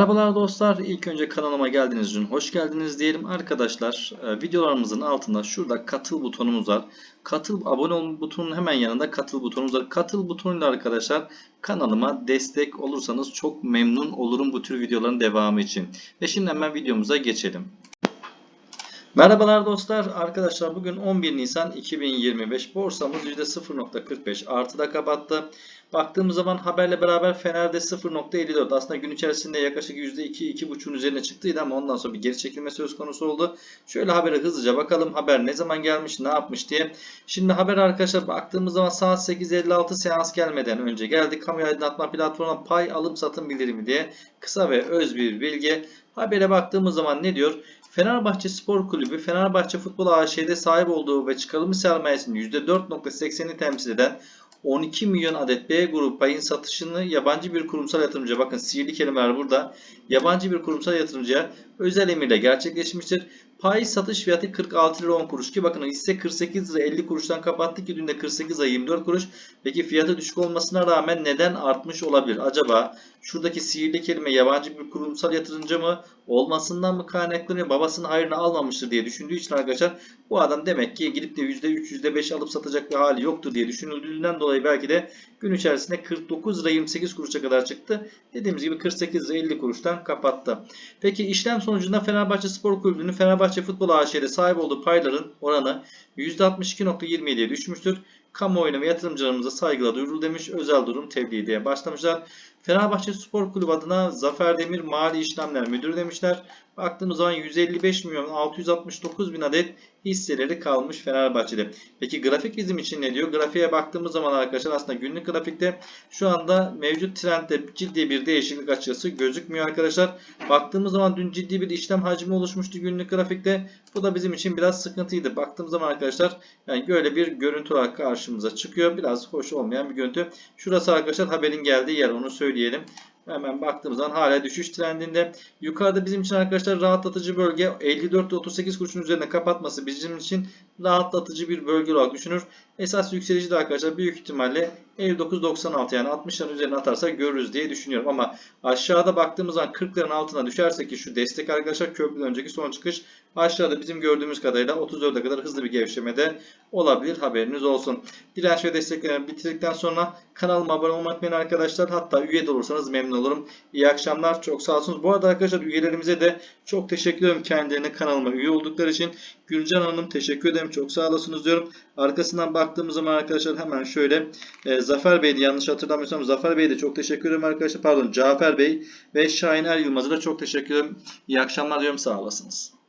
Merhabalar dostlar. İlk önce kanalıma geldiğiniz için hoş geldiniz diyelim. Arkadaşlar e, videolarımızın altında şurada katıl butonumuz var. Katıl abone ol butonunun hemen yanında katıl butonumuz var. Katıl butonuyla arkadaşlar kanalıma destek olursanız çok memnun olurum bu tür videoların devamı için. Ve şimdi hemen videomuza geçelim. Merhabalar dostlar. Arkadaşlar bugün 11 Nisan 2025. Borsamız %0.45 artıda kapattı. Baktığımız zaman haberle beraber Fener'de 0.54 aslında gün içerisinde yaklaşık %2-2.5'un üzerine çıktıydı ama ondan sonra bir geri çekilme söz konusu oldu. Şöyle habere hızlıca bakalım haber ne zaman gelmiş ne yapmış diye. Şimdi haber arkadaşlar baktığımız zaman saat 8.56 seans gelmeden önce geldi. Kamu aydınlatma platformuna pay alım satım bildirimi diye kısa ve öz bir bilgi. Habere baktığımız zaman ne diyor? Fenerbahçe Spor Kulübü Fenerbahçe Futbol AŞ'de sahip olduğu ve çıkarılmış sermayesinin %4.80'ini temsil eden 12 milyon adet B grubu payın satışını yabancı bir kurumsal yatırımcıya bakın sihirli kelimeler burada yabancı bir kurumsal yatırımcıya özel emirle gerçekleşmiştir. Pay satış fiyatı 46 lira 10 kuruş ki bakın hisse 48 lira 50 kuruştan kapattı ki dün de 48 lira 24 kuruş. Peki fiyatı düşük olmasına rağmen neden artmış olabilir? Acaba şuradaki sihirli kelime yabancı bir kurumsal yatırımcı mı olmasından mı kaynaklanıyor? Babasının hayrını almamıştır diye düşündüğü için arkadaşlar bu adam demek ki gidip de %3 %5 alıp satacak bir hali yoktur diye düşünüldüğünden dolayı belki de gün içerisinde 49 lira 28 kuruşa kadar çıktı. Dediğimiz gibi 48 lira 50 kuruştan kapattı. Peki işlem sonucunda Fenerbahçe Spor Kulübü'nün Fenerbahçe Futbol AŞ'de sahip olduğu payların oranı %62.27'ye düşmüştür. Kamuoyuna ve yatırımcılarımıza saygıyla duyurul demiş. Özel durum tebliğ diye başlamışlar. Fenerbahçe Spor Kulübü adına Zafer Demir Mali İşlemler Müdürü demişler. Baktığımız zaman 155 milyon 669 bin adet hisseleri kalmış Fenerbahçe'de. Peki grafik bizim için ne diyor? Grafiğe baktığımız zaman arkadaşlar aslında günlük grafikte şu anda mevcut trendde ciddi bir değişiklik açısı gözükmüyor arkadaşlar. Baktığımız zaman dün ciddi bir işlem hacmi oluşmuştu günlük grafikte. Bu da bizim için biraz sıkıntıydı. Baktığımız zaman arkadaşlar yani böyle bir görüntü olarak karşımıza çıkıyor. Biraz hoş olmayan bir görüntü. Şurası arkadaşlar haberin geldiği yer onu söyleyelim. Hemen baktığımız zaman hala düşüş trendinde. Yukarıda bizim için arkadaşlar rahatlatıcı bölge 54 38 kuruşun üzerine kapatması bizim için rahatlatıcı bir bölge olarak düşünür. Esas yükselici de arkadaşlar büyük ihtimalle 59.96 yani 60'ların üzerine atarsa görürüz diye düşünüyorum. Ama aşağıda baktığımız zaman 40'ların altına düşerse ki şu destek arkadaşlar köprüden önceki son çıkış aşağıda bizim gördüğümüz kadarıyla 34'e kadar hızlı bir gevşemede olabilir haberiniz olsun. Direnç ve desteklerini bitirdikten sonra kanalıma abone olmayı unutmayın arkadaşlar. Hatta üye de olursanız memnun olurum. İyi akşamlar. Çok sağ olsunuz. Bu arada arkadaşlar üyelerimize de çok teşekkür ederim kendilerine kanalıma üye oldukları için. Gülcan Hanım teşekkür ederim. Çok sağ olasınız diyorum. Arkasından baktığımız zaman arkadaşlar hemen şöyle e, Zafer Bey de yanlış hatırlamıyorsam Zafer Bey de çok teşekkür ederim arkadaşlar. Pardon Cafer Bey ve Şahin Er Yılmaz'a da çok teşekkür ederim. İyi akşamlar diyorum. Sağ olasınız.